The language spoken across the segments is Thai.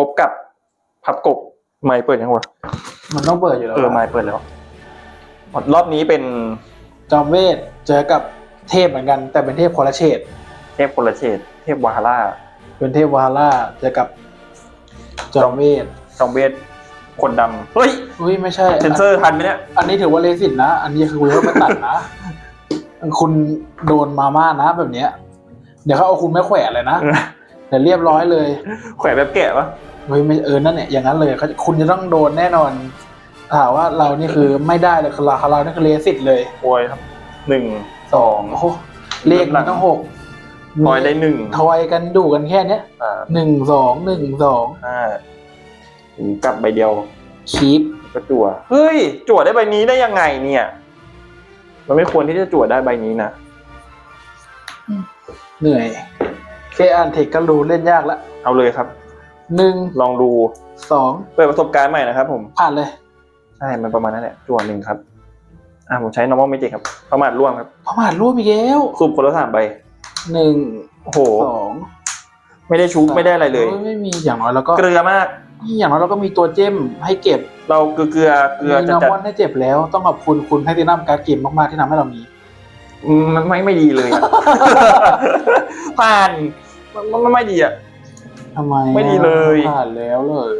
พบกับพับกบไม่เปิดยังวะมันต้องเปิดอยู่แล้วเออไม่เปิดแล้วรอบนี้เป็นจอมเวทเจอกับเทพเหมือนกัน แต่เป็นเทพคนละเฉดเทพคนละเฉดเทพวาฮาร่าเป็นเทพวาล่าเจอกับจอมเวทจอมเวทคนดำเฮ้ยอุ้ยไม่ใช่เซนเซอร์ทันไหมเนี่ยอันนี้ถือว่าเลสิตนะ อันนี้คือคุณต้องไปตัดนะคุณโดนมาม่านะแบบเนี้ย เดี๋ยวเขาเอาคุณไม่แขวะเลยนะ เดี๋ยวเรียบร้อยเลย แขวนแบบแกะปะเฮ้ยไม่เออนั่นเนี่ยอย่างนั้นเลยเขาคุณจะต้องโดนแน่นอนถามว่าเรานี่คือไม่ได้เลยคือเราเรานี่คือเลสิตเลยโอยครับหนึ่งสองโอ้โหเลขมันต้องหกทอยได้หนึ่งทอยกันดูกันแค่เนี้ยสามหนึ่งสองหนึ่งสองห้าถึงกลับใบเดียวคีปก็จั่วเฮ้ย จั่วได้ใบนี้ได้ยังไงเนี่ย มันไม่ควรที่จะจั่วได้ใบนี้นะเหนื่อย แค่อ่านเทคก็รู้เล่นยากละเอาเลยครับ หนึ่งลองดูสองเปิดประสบการณ์ใหม่นะครับ ผมผ่านเลย ใช่มันประมาณนั้นแหละจั่วหนึ่งครับอ่าผมใช้ normal magic ครับ ประมาทร่วมครับประมาทร่วมอีกแล้วสูบคนละสามใบหนึ่งโอ้โหสองไม่ได้ชุบไม่ได้อะไรเลยโไม่มีอย่างน้อยแล้วก็เกลือมากอย่างน้อยเราก็มีตัวเจมให้เก็บ เราเกลือเกลือเกลือมีจะนอจัดมอนให้เจ็บแล้วต้องขอบคุณคุณแพทตินัมการ์ดเกมมากๆที่ทำให้เรามีอื มมันไม่ไม่ดีเลยอะผ่านมันมันมันไม่ดีอะ ทำไมไม่ดีเลย ผ่านแล้วเลย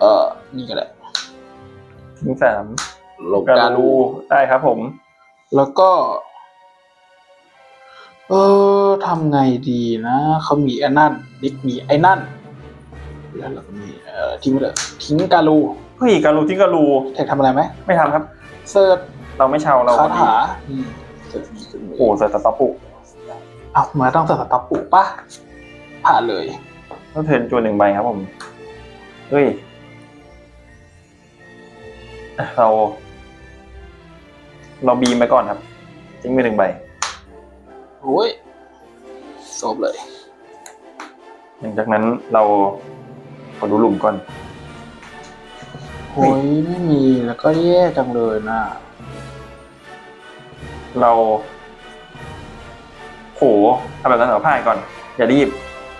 เออนี่ก็แหละถึงสามโลการการูได้ครับผม แล้วก็ เออทำไงดีนะเขามีไอ้นั่นนิกมีไอ้นั่น แล้วเราก็มีเอ่อทิ้งไปเลยทิ้งการูเฮ้ยการูที่การู แท็กทำอะไรไหมไม่ทำครับเซิร์ช เราไม่เชาเราคาถาอืมเสิร์ชมีขึ้นมืโอ้โหใส่ตะตะปุเอามาต้องเสิร์ชสต็อปปุปะผ่านเลยต้องเทิร์นจวนหนึ่งใบครับผมเฮ้ยอะเรา เราบีมไปก่อนครับทิ้งไปหนึ่งใบโอ้ยโซบเลย หลังจากนั้นเราขอดูหลุมก่อนโอ้ยไม่มีแล้วก็แย่จังเลยนะ เราโหทำแบบนั้นเหรอพ่ายก่อน อย่ารีบ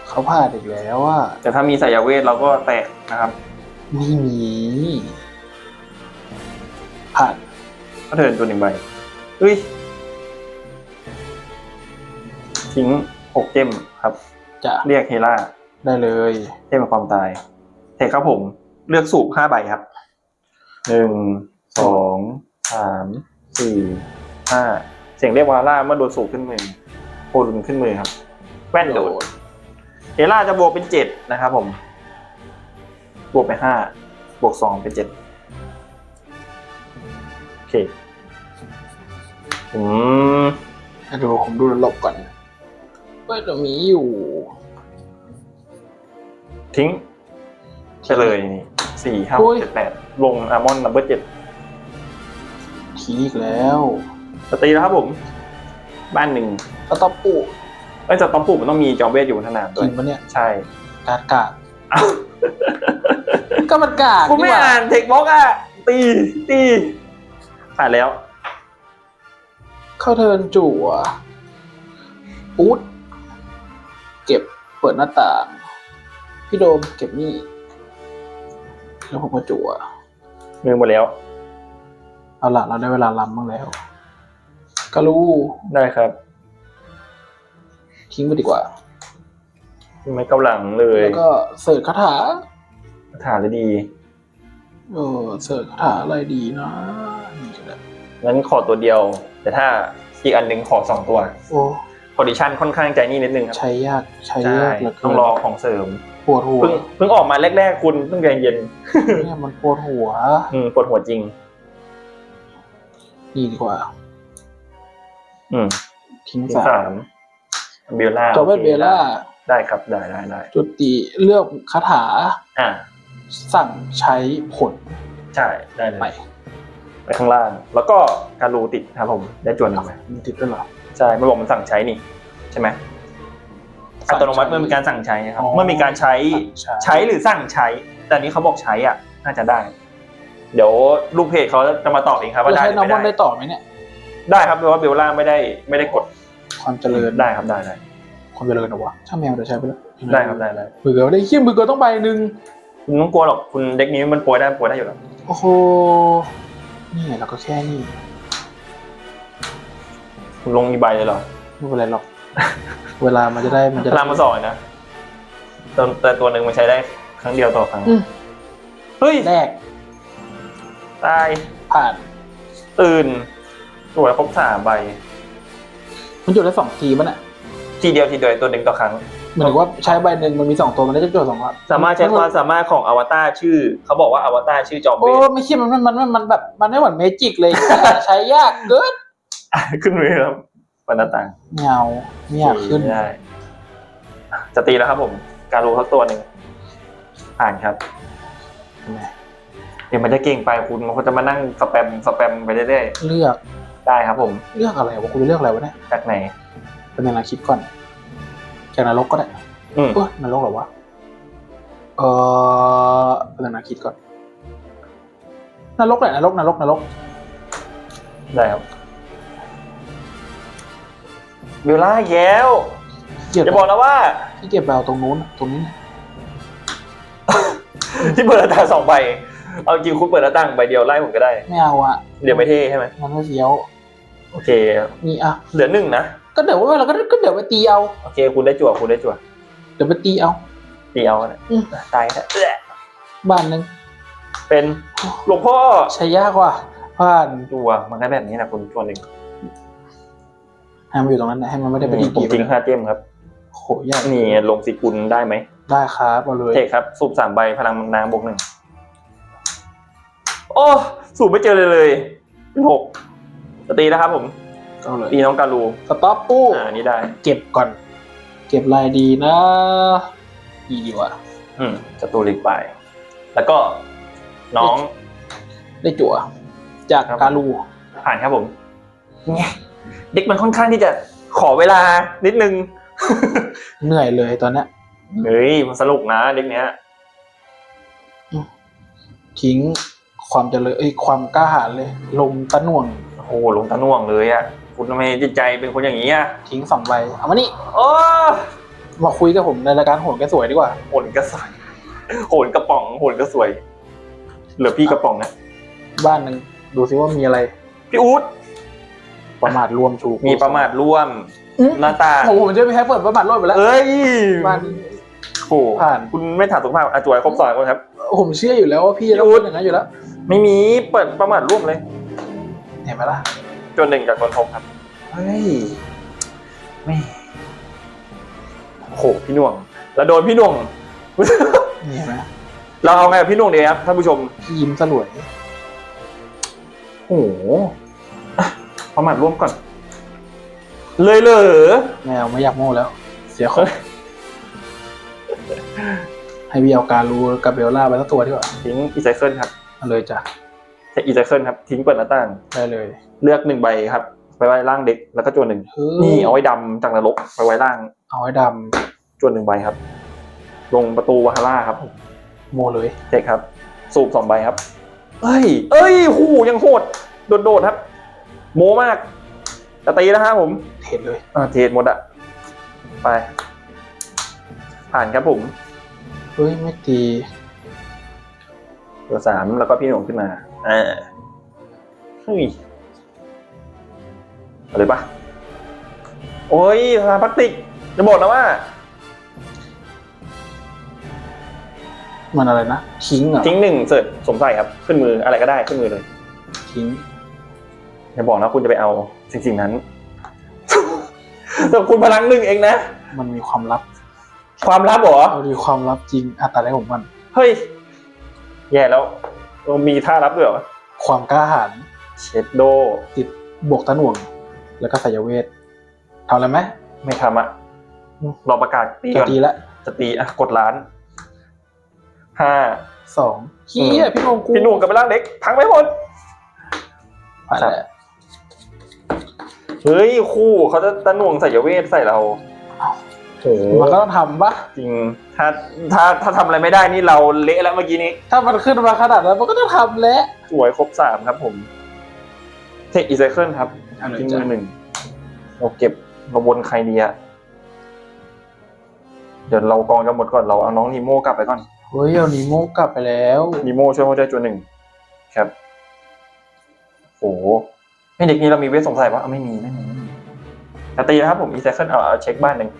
เขาผ่านอีกแล้วว่าแต่ถ้ามีสายเวทเราก็แตกนะครับ ไม่มีผ่านก็เทิร์นตัวหนึ่งใบเฮ้ย ทิ้งหกเจมครับ จะเรียกเฮล่า ได้เลยเทพแห่งความตาย เทคครับผม เลือกสูบห้าใบครับ หนึ่ง สอง สาม สี่ ห้าเสียงเรียกวาร่าเมื่อโดนสูบขึ้นมือโคดุนขึ้นมือครับ แว่นโดดเฮล่าจะบวกเป็นเจ็ดนะครับผม บวกไปห้าบวกสองเป็นเจ็ดโอเคอืมให้ดูผมดูหลบก่อนเว้ยเรามีอยู่ ทิ้งไปเลยนี่สี่ห้าโอ้หกยเจ็ดแปดลงอาร์มอนนัมเบอร์เจ็ดทีอีกแล้ว สตรีแล้วครับผม บ้านหนึ่งสต็อปปุไอ้ยจะต้องปลูกมันต้องมีจอมเวทอยู่บนสนามจด้วริยงปะเนี่ยใช่กากกากอ้าวก็มันกากคุณไม่นี่หว่าอ่านเทคบล็อกอะ ตีตีผ่านแล้ว เข้าเทิร์นจั่วอูดเก็บเปิดหน้าต่าง พี่โดมเก็บนี่ แล้วผมก็จั่วมือหมดแล้ว เอาละเราได้เวลาลำบ้างแล้ว กะลูได้ครับ ทิ้งไปดีกว่า ไม่เกาหลังเลยแล้วก็เสิร์ชคาถาฐานเลยดีเออเสิร์ชคาถาอะไรดีนะนี่ก็ได้งั้นขอตัวเดียว แต่ถ้าอีกอันหนึ่งขอสองตัวโอ้คอดิชันค่อนข้างใจนี่นิดนึงครับใช้ยากใช้ใช่ยากเหลือเกินต้องรอของเสริมปวดหัวเพิ่งเพิ่งออกมาแรก ๆ คุณเพิ่งใจเย็นเนี่ยมันปวดหัว อืมปวดหัวจริง นี่ดีกว่า อืมทิ้งที่สาสามมเบลล่าจอเวทเบลล่า ได้ครับได้ได้ได้จุติเลือกคาถา อ่า สั่งใช้ผลใช่ได้เลไปยไปข้างล่าง แล้วก็การูติดครับผมได้จวนหนึ่งไหมมีติดด้วยเหรอใช่ไม่บอกมันสั่งใช้นี่ ใช่ไหมสั่อังใช้ตโนมัติเมื่อมีการสั่งใช้นะครับอ๋อเมื่อมีการใช้สั่งใช้ใช้หรือสั่งใช้ แต่อันนี้เขาบอกใช้อะ น่าจะได้ เดี๋ยวลูกเพจเขาจะมาตอบเองครับว่าจะได้หใช้รือน้องไม่มอนได้ได้ต่อไหมเนี่ย ได้ครับเพราะว่าเบลล่าไม่ได้ไม่ได้กดความเจริญได้ครับได้ได้โความเจริญนะวะช่างแมวเดี๋ยวใช้ไปแล้วได้ครับได้ได้มือเกิดได้เขี้ยมือเกิดต้องใบหนึ่งคุณไม่ต้องกลัวหรอกคุณเด็กนี้มันป่วยได้มันป่วยได้อยู่แล้วโอ้โหนี่เราก็แค่นี้คุณลงอีใบเลยเหรอไม่เป็นไรหรอก เวลามันจะได้มันจะพลังมาสอนนะแต่แต่ตัวหนึ่งมันใช้ได้ครั้งเดียวต่อครั้งอืมเฮ้ยแรกตายผ่านตื่น สวยครบสามใบ มันจุดได้สองทีมันอะทีเดียวทีเดียวตัวหนึ่งต่อครั้งหมายถึงว่าใช้ใบหนึ่งมันมีสองตัวมันได้จะจุดสองครั้งสามารถใช้ความสามารถของอวตารชื่อ เขาบอกว่าอวตารชื่อจอมเวโอ้ทไม่คิดมันมันมันมันแบบมันไม่เหมือนเมจิกเลย ใช้ยากเกินขึ้นเลยครับบรรณาต่างเงาไม่อยากขึ้นไม่ได้จะตีแล้วครับผม การรู้สักตัวหนึ่งอ่านครับ เดี๋ยวมันจะเก่งไปคุณมันก็จะมานั่งสแปมสแปมไปเรื่อยเลือกๆ ได้ครับผมเลือกอะไรวะกูจะเลือกอะไรวะเนี่ยจากไหนเป็นในคิดก่อนจากนรกก็ได้อืมเออนรกเหรอวะเออเป็นในคิดก่อนนรกแหละนรกนรกนรกได้ครับเบลล่าแย้วเก็บอย่าบอกนะว่า ที่เก็บแบลตรงนู้นตรงนี้ ที่เปิดหน้าต่างสองใบเอาจริงคุณเปิดหน้าต่างใบเดียวไล่ผมก็ได้ ไม่เอาอะเดี๋ยวไม่เท่ใช่ไหมมันไม่เสียว โอเค นี่อะเหลือหนึ่งนะ ก็เดี๋ยวว่าเราก็ก็เดี๋ยวไปตีเอา โอเค คุณได้จั่วคุณได้จั่วเดี๋ยวไปตีเอา ตีเอานะอืม ตายแล้วบ้านหนึ่งเป็นหลวงพ่อใช้ยากว่ะผ่านจั่วมันก็แบบนี้นะคุณจั่วหนึ่งให้มันอยู่ตรงนั้นนะให้มันไม่ได้ไปดีผมกีทิ้งห้าเจมครับ โหยากนี่ลงสิกุลได้ไหม ได้ครับเอาเลยเทคครับ สูบสามใบพลังนางบวกหนึ่ง โอ้ สูบไม่เจอเลยเลยเป็นหก จะตีแล้วครับผมเอาเลยตีน้องการูสต็อปปู้อ่านี่ได้ เก็บก่อน เก็บลายดีนะดีดีว่ะ อืมจตุริกไป แล้วก็น้อง ได้จั่วจากครับ การูผ่านครับผมเนี่ยเด็กมันค่อนข้างที่จะขอเวลานิดนึง เหนื่อยเลยตอนเนี้ยเฮ้ยมันสนุกนะเด็กเนี้ย ทิ้งความเจริญเอ้ยความกล้าหาญเลย ลมตะหน่วง โอ้โหลงตาหน่วงเลยอะ คุณทำไมจิตใจเป็นคนอย่างนี้อะทิ้งสองใบเอามานี่โอ้มาคุยกับผมในรายการโหนแกสวยดีกว่าโหนกระสวยโหนกระป๋องโหนกระสวย เหลือพี่กระป๋องนะบ้านหนึ่งดูซิว่ามีอะไร พี่อู๊ดประมาทรวมชูมีประมาทร่วมอืมหน้าตาโอ้โหผมจะไม่แพ้เปิดประมาทรวมไปแล้วเอ้ยบ้านโอ้โหผ่านคุณไม่ถามสุขภาพอะจวยครบสองคนครับผมเชื่ออยู่แล้วว่าพี่จะต้องเป็นอย่างนั้นอยู่แล้ว ไม่มีเปิดประมาทร่วมเลย เห็นไหมล่ะจนหนึ่งจากคนทบครับ เฮ้ยไม่โอ้โหพี่หน่วง แล้วโดนพี่หน่วงนี่เห็นไหมเราเอาไงกับพี่หน่วงดีครับท่านผู้ชม พี่ยิ้มสลวยโอ้โหอะประมาทร่วมก่อน เลยเหรอแมวไม่อยากโม่แล้ว เสียคนให้พี่เอาการูกับเบลล่าไปสักตัวดีกว่าทิ้งอีไซเคิลครับเอาเลยจ้ะ ใช้อีไซเคิลครับทิ้งเปิดหน้าต่าง ได้เลยเลือกหนึ่งใบครับ ไปไว้ล่างเด็กแล้วก็จวนหนึ่งเฮ้ยนี่เอาไว้ดำจากนรกไปไว้ล่างเอาไว้ดจวนหนึ่งใบครับ ลงประตูวาฮาร่าครับำโมเลยเช็คครับ สูบสองใบครับ เอ้ย เอ้ยหูยังโหดโดดๆครับ โมมากจะตีแล้วฮะผมเทรดเลยอ่าเทรดหมดอะไป ผ่านครับผมเฮ้ยไม่ตีตัวสามแล้วก็พี่หนุ่มขึ้นมา อ่าเฮ้ยเอาเลยปะโอ้ยพลาพลาสติกจะบอกนะว่า มันอะไรนะทิ้งเหรอทิ้งหนึ่งเสิร์ชสวมใส่ครับ ขึ้นมืออะไรก็ได้ขึ้นมือเลยทิ้งอย่าบอกนะคุณจะไปเอาสิ่งสิ่งนั้นแต่คุณพลังหนึ่งเองนะ มันมีความลับ ความลับเหรอเอาดีความลับจริงอัตราแรกของมัน เฮ้ย แย่แล้ว เออมีท่ารับด้วยเหรอความกล้าหาญเชดโด ติดบวกตะหน่วง แล้วก็สายเวททำอะไรไหมไม่ทำอะอืมรอประกาศตีจะก่อนตีละจะตีอะกดล้านห้าสองเฮียพี่นงกูพี่หนุ่มกับไปล่างเด็กพังไม่หมดผ่านแล้วเฮ้ยคู่เขาจะตะหน่วงใส่เวทใส่เรา โอ้โหมันก็ต้องทำปะจริง ถ้าถ้าถ้าทำอะไรไม่ได้นี่เราเละแล้วเมื่อกี้นี้ ถ้ามันขึ้นมาขนาดนั้นมันก็ต้องทำแหล้วสวยครบสามครับผม เทคอีไซเคิลครับเอาเลยทิ้งจ้ะมือหนึ่งเราเก็บเราวนใครดีอะเดี๋ยวเรากองจะหมดก่อนเราเอาน้องนีโม่กลับไปก่อนเฮ้ยเอานีโมกลับไปแล้วนีโม่ช่วยเขาได้จวนหนึ่งครับโอ้โหไอ้เด็กนี้เรามีเวทสงสัยปะเอาไม่มีไม่มีไม่มีแต่ตีนะครับผมอีไซเคิลเอาเอาเช็คบ้านหนึ่ง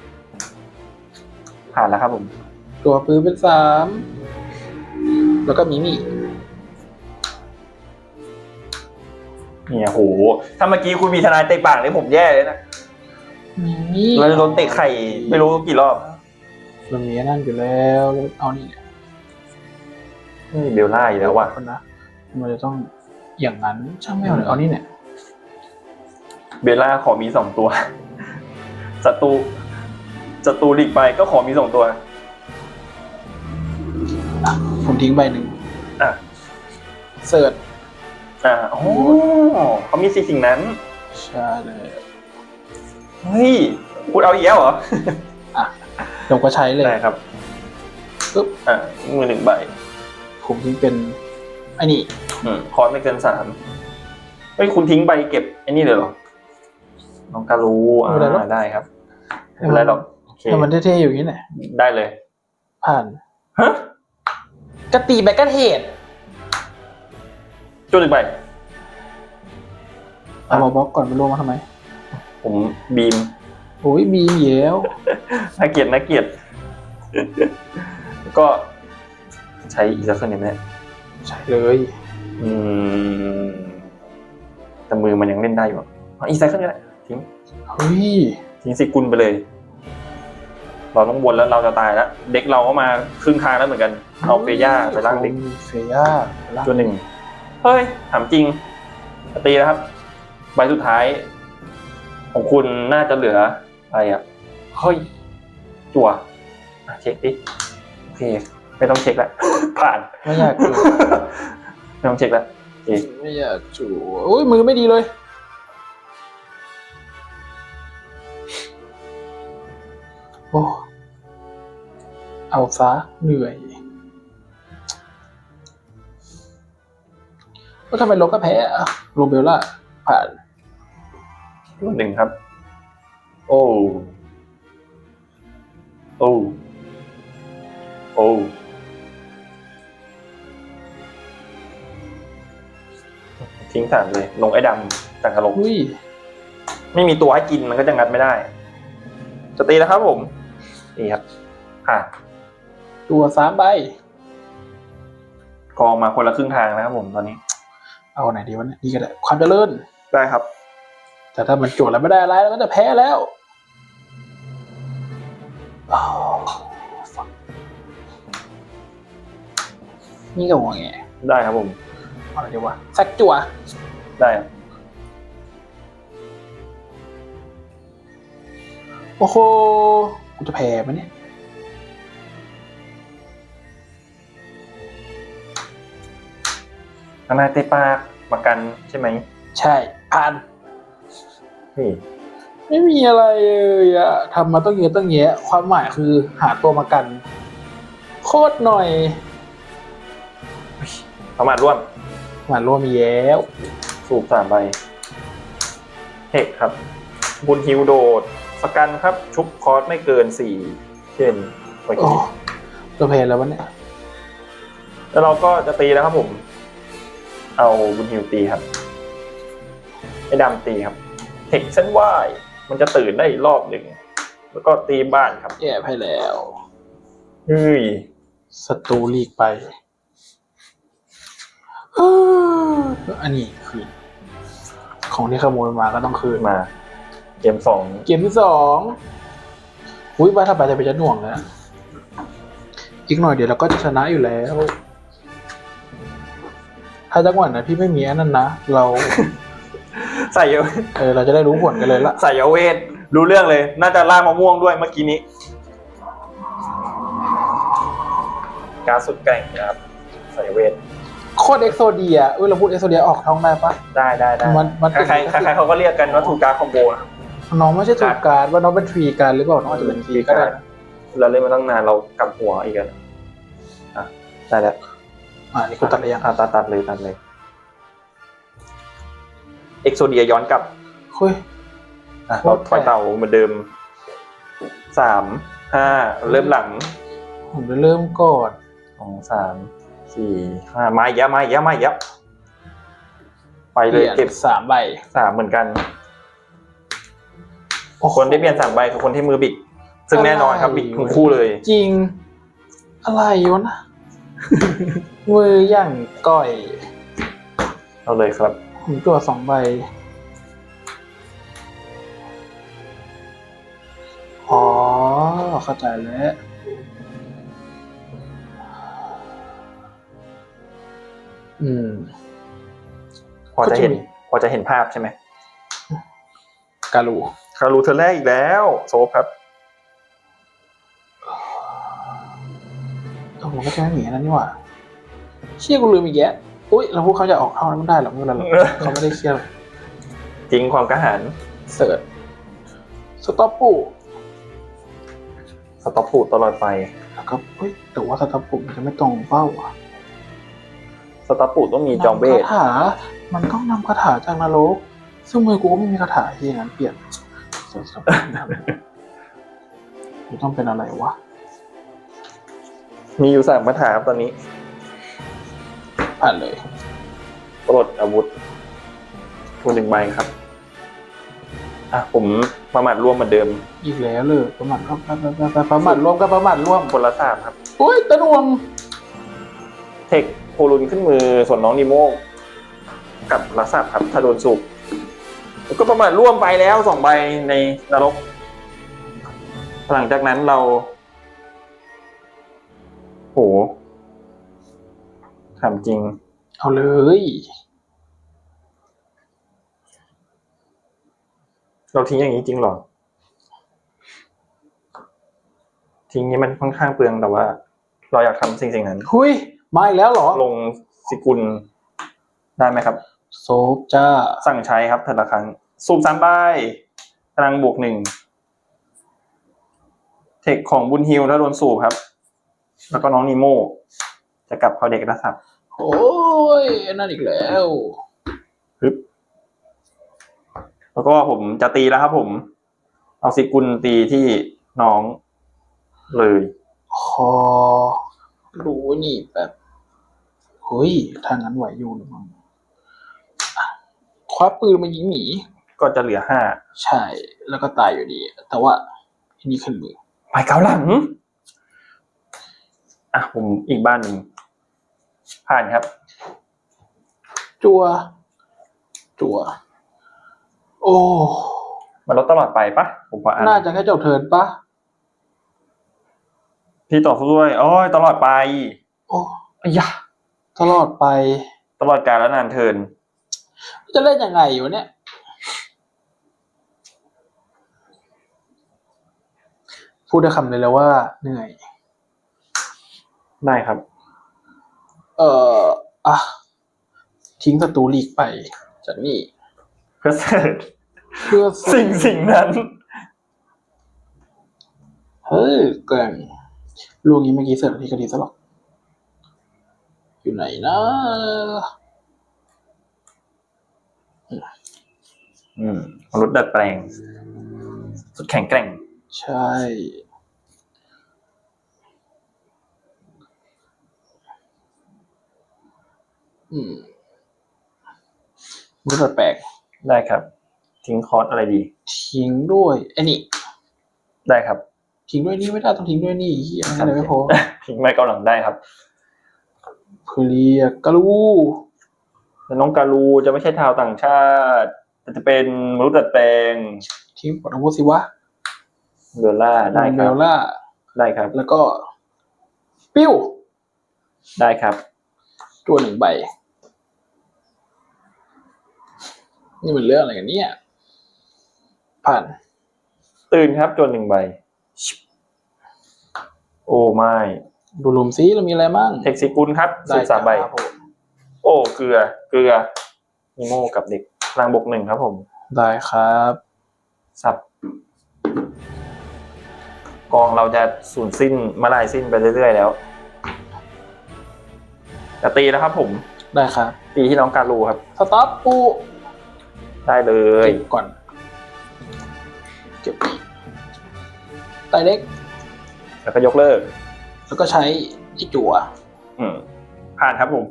ผ่านแล้วครับผม ตัวปืนเป็นสามแล้วก็มีมี่เนี่ยโห ถ้าเมื่อกี้คุณมีทนายเตะปากเลยผมแย่เลยนะ มีมี่เราจะโดนเตะไข่ไม่รู้กี่รอบเรามีนั่นอยู่แล้วแล้วเอานี่เนี่ยนี่เบลล่าอีกแล้วว่ะคนนะมันจะต้องอย่างนั้นช่างไม่เอาเลยเอานี่เนี่ย เบลล่าขอมีสองตัวศัตรู ศัตรูหลีกไปก็ขอมีสองตัว ผมทิ้งใบหนึ่งอะ เสิร์ชอ่าโอ้เขามีสิ่งสิ่งนั้น ใช่เลยเฮ้ยคุณเอาอีกแล้วเหรอผมก็ใช้เลยได้ครับปึ๊บอ่ามือหนึ่งใบ ผมทิ้งเป็นไอ้นี่อืมคอร์สไม่เกินสามเฮ้ยคุณทิ้งใบเก็บไอ้นี่เลยเหรอน้องการูอ่าได้ครับไม่เป็นไรหรอกโอ เคให้มันเท่ๆอยู่อย่างนี้แหละได้เลย ผ่านฮะกตีแบกกระเทดจุดหนึ่งใบเอามาบล็อกก่อนไปรวมมาทำไม ผมบีมโอ้ยบีมเยวน่าเกลียดน่าเกลียดก็ใช้อีกสักคนหนึ่งไหมใช่เลย อืมแต่มือมันยังเล่นได้อยู่อะเอาอีกสักคนก็ได้ทิ้งเฮ้ยทิ้งสิกุลไปเลย เราต้องวนแล้วเราจะตายแล้ว เด็กเราก็มาครึ่งทางแล้วเหมือนกัน เอาเฟย่าไปล่างเด็กเฟย่าไปล่างตัวหนึ่งเฮ้ยถามจริงตีนะครับ ใบสุดท้าย ของคุณน่าจะเหลืออะไรอะเฮ้ยจั่วอะเช็คดิโอเคไม่ต้องเช็คแล้วผ่านไม่อยากจูไม่ต้องเช็คแล้วโอเคไม่อยากจูโอ้ยมือไม่ดีเลยโอ้ เอาซะเหนื่อยก็ทำไมลงก็แพ้อะโรเบลล่าผ่านตัวหนึ่งครับ โอ้โอ้โอ้ทิ้งสามเลย ลงไอ้ดำจังกะลงอุ้ยไม่มีตัวให้กินมันก็จะงัดไม่ได้ จะตีแล้วครับผม นี่ครับผ่าน ตัวสามใบ กองมาคนละครึ่งทางนะครับผมตอนนี้ เอาไหนดีวะเนี่ยนี่ก็ได้ ความเจริญ ได้ครับ แต่ถ้ามันโจทย์แล้วไม่ได้อะไรแล้วก็จะแพ้แล้วอ้าว fuck นี่ก็หัวแงได้ครับผมเอาอะไรดีวะแซกจั่วได้ครับโอ้โหกูจะแพ้ไหมเนี่ย ทนายเตปากประกันใช่ไหมใช่ผ่านนี่ไม่มีอะไรเลยอะทำมาต้องเยอะต้องแยะ ความหมายคือหาตัวมากัน โคตรหน่อยประมาทร่วมหมายรวมมีแล้วสูบสามใบเทคครับ บุญฮิวโดด สกันครับ ชุบคอร์สไม่เกินสี่เช่นเมื่อโอ้กี้ตัวแพ้แล้ววะเนี่ยแล้วเราก็จะตีแล้วครับผม เอาบุญฮิวตีครับไอ้ดำตีครับเทคเส้นไหวมันจะตื่นได้อีกรอบหนึ่งแล้วก็ตีบ้านครับแย่ไปแล้วเฮ้ยศัตรูลีกไปเอ้ออันนี้คืน ของที่ขโมยมาก็ต้องคืนมา เกมสองเกมที่สองอุ้ยว่าถ้าไปจะไปจะหน่วงแล้วอีกหน่อยเดี๋ยวเราก็จะชนะอยู่แล้ว ถ้าจังหวะนั้นพี่ไม่มีอันนั้นนะ เราใส่เยเออเราจะได้รู้ผลกันเลยละใส่เยาเวทรู้เรื่องเลย น่าจะล่ากมะม่วงด้วยเมื่อกี้นี้ การสุดแกร่งนะครับ ใส่เวทโคตรเอ็กโซเดียเอ้ยเราพูดเอ็กโซเดียออกท้องได้ปะได้ได้ได้มันมันใครใครใครๆเขาก็เรียกกันว่าถูกการคอมโบนะน้องไม่ใช่ถูกการดว่าน้องเป็นทรีการดหรือเปล่าน้องอาจจะเป็นทรีก็ได้นะเราเล่นมาตั้งนานเรากลับหัวอีกแล้วอะได้แล้ว อ่านี่กูตัดเลยยังอะตัดตัดเลยตัดเลยเอ็กโซเดียย้อนกลับคุยอะเราถอยเต่าเหมือนเดิมสามห้าเริ่มหลัง ผมจะเริ่มก่อนสองสามสี่ห้ามาอีกแล้วมาอีกแล้วมาอีกแล้วไปเปเลยลี่ยนเก็บสามใบสามเหมือนกันโอ้โหคนที่เปลี่ยนสามใบคือคนที่มือบิด ซึ่งแน่นอนครับอะไรบิดทั้งคู่เลย จริง อะไรวะนะ มืออย่างก่อยเอาเลยครับผมตัวสองใบอ๋อเข้าใจแล้วอืม พอจะเห็นก็จะมีพอจะเห็นภาพใช่ไหม กาลูคารูเธอแรกอีกแล้ว โซฟครับ โอ้โหก็แค่ไม่มีอันนั้นนี่หว่า เชี่ยกูลืมอีกแยะอุ้ยเราพูดเขาจะออกเท่านั้นไม่ได้หรอกไม่เป็นไรหรอกเขาไม่ได้เชี่ยหรอกจริงความกระหายเสิร์ชสต็อปปูสต็อปพูดตลอดไปแล้วก็เฮ้ยแต่ว่าสต็อปปูมันจะไม่ตรงเป้าอะสต็อปพูดต้องมีจอมเบสนำคาถา มันต้องนำคาถาจากนรกซึ่งมือกูก็ไม่มีคาถาที่อย่างนั้นเปลี่ยนเสิร์ชสต็อปปูทำกูต้องเป็นอะไรวะ มีอยู่สามคาถาครับตอนนี้ผ่านเลยปลดอาวุธคูณหนึ่งใบครับ อะผมประมาทร่วมเหมือนเดิม อีกแล้วเลยประมาทร่วมประมาทประมาทร่วมกับประมาทร่วมคนละสามครับ โอ้ยตะนวง เทคโพลุนขึ้นมือส่วนน้องนิโมกับลักษณะครับถ้าโดนสูบแล้วก็ประมาทร่วมไปแล้วสองใบในนรก หลังจากนั้นเรา โหถามจริง เอาเลย เราทิ้งอย่างนี้จริงเหรอ ทิ้งนี้มันค่อนข้างเปลืองแต่ว่า เราอยากทำสิ่งสิ่งนั้น หุยมาอีกแล้วเหรอ ลงสิกุลได้ไหมครับ โซฟจ้า สั่งใช้ครับแต่ละครั้ง สูบสามใบพลังบวกหนึ่ง เทคของบุญฮิวถ้าโดนสูบครับ แล้วก็น้องนีโมจะกลับเขาเด็กนะครับโอ้ยนั่นอีกแล้วปึ๊บแล้วก็ผมจะตีแล้วครับผม เอาสิกุลตีที่น้องเลยคอรู้นี่แบบเฮ้ยทางนั้นไหวอยู่หรือมั้งอะคว้าปืนมายิงหมีก็จะเหลือห้า ใช่ แล้วก็ตายอยู่ดี แต่ว่าอันนี้ขึ้นมือไปเกาหลัง อะผมอีกบ้านหนึ่งผ่านครับ จัว จัว โอ้มันลดตลอดไปปะผมว่าอ่านน่าจะแค่จบเทิร์นปะพี่ต่อสู้ด้วยโอ้ยตลอดไป โอ้อ้ยะตลอดไป ตลอดการและนานเทิน จะเล่นยังไงอยู่เนี่ย พูดได้คำเลยแล้วว่าเหนื่อย ได้ครับ เอ่ออะทิ้งศัตรูลีกไปจากนี่เพื่อเสิร์ชเพื่อสิ่งสิ่งนั้น เฮ้ยแกร่งลูกนี้เมื่อกี้เสิร์ฟที่กระดีซะหรอกอยู่ไหนนะอืมมนุษย์ดัดแปลง สุดแข็งแกร่ง ใช่ อืมรู้สึกแปลกได้ครับ ทิ้งคอร์สอะไรดี ทิ้งด้วยไอ้นี่ได้ครับ ทิ้งด้วยนี่ไม่ได้ต้องทิ้งด้วยนี่เฮียอะไรไม่พอทิ้งไม้เกาหลังได้ครับเคลียร์กระลูแล้วน้องการูจะไม่ใช่ชาวต่างชาติแต่จะเป็นมนุษย์ดัดแปลงทิ้งปลดอาวุธสิวะเบลล่าได้คเมรับลล่าได้ครับ แล้วก็ ปิ้วได้ครับ ตัวหนึ่งใบ นี่มันเรื่องอะไรกันเนี่ย ผ่าน ตื่นครับจนหนึ่งใบ โอ้ไม่ดูลุมซิเรามีอะไรมั่งเทคซิกุลครับสูบสามใบครับผมโอ้เกลือ เกลือนิโมกับเด็กพลังบวกหนึ่งครับผม ได้ครับสับกองเราจะสูญสิ้นมาลายสิ้นไปเรื่อยๆแล้วจะตีแล้วครับผม ได้ครับ ตีที่น้องการูครับ สต็อปปู ได้เลยเก็บก่อนเก็บไตเล็ก แล้วก็ยกเลิก แล้วก็ใช้ไอ้จั่วอืมผ่านครับผม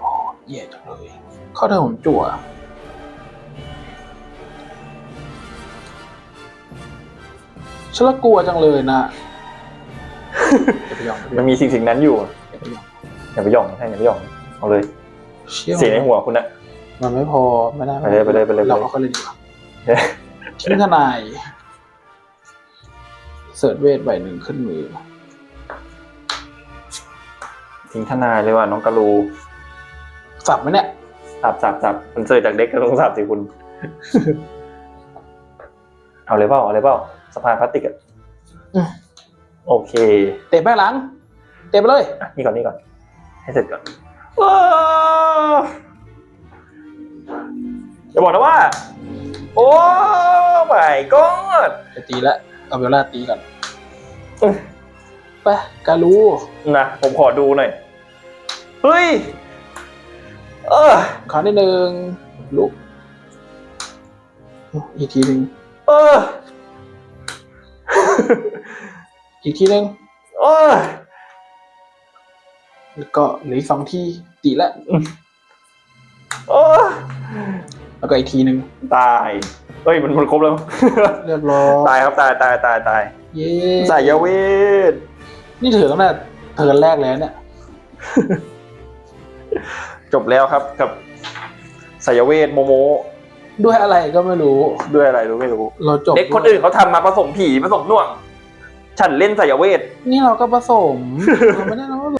อ๋อแย่จังเลยเข้าเทิร์นผมจั่วฉันละกลัวจังเลยนะอย่าไปยอมอย่าไปยมัอนมมีสิ่งสิ่งนั้นอยู่อย่าไปยอมอย่าไปหย่องใช่อย่าไปหย่องเอาเลยเชี่ยเสียงในหัวคุณอะ มันไม่พอไม่ได้ไปเลยไปเลยไปเลย เราเอาเขาเลยดีกว่าทิ้งทนาย เสิร์ชเวทใบหนึ่งขึ้นมือ ทิ้งทนายเลยว่ะน้องกะลูสับไหมเนี่ยสับสับสับมันเสิร์ชจากเด็กก็ต้องสับสิคุณ เอาเลยเปล่าเอาเลยเปล่าสะพานพลาสติกอะอืมโอเค เตะแป้งหลัง เตะไปเลยอะนี่ก่อนนี่ก่อน ให้เสร็จก่อน ว้าวจะบอกนะว่า โอ้ my god ไปตีแล้วเอาเวลาตีก่อนไปกาลูนะผมขอดูหน่อย เฮ้ย เออครั้งที่หนึ่งลุกอีกทีหนึ่งเออ อีกทีหนึ่งเออแล้วก็เหลืออีกสองทีตีแล้วเออ แล้วก็อีกทีหนึ่งตายเฮ้ยมันมันครบแล้ว เรียบร้อยตายครับตายตายตายตายเย้สายยาเวทนี่ถือตั้งแต่เทิร์นแรกแล้วเนี่ย จบแล้วครับกับสายเวทโมโม ด้วยอะไรก็ไม่รู้ ด้วยอะไรรู้ไม่รู้ เราจบเด็กคนอื่นเขาทำมาผสมผีผสมน่วง ฉันเล่นสายเวทนี่เราก็ผสมเราไม่ได้เราก็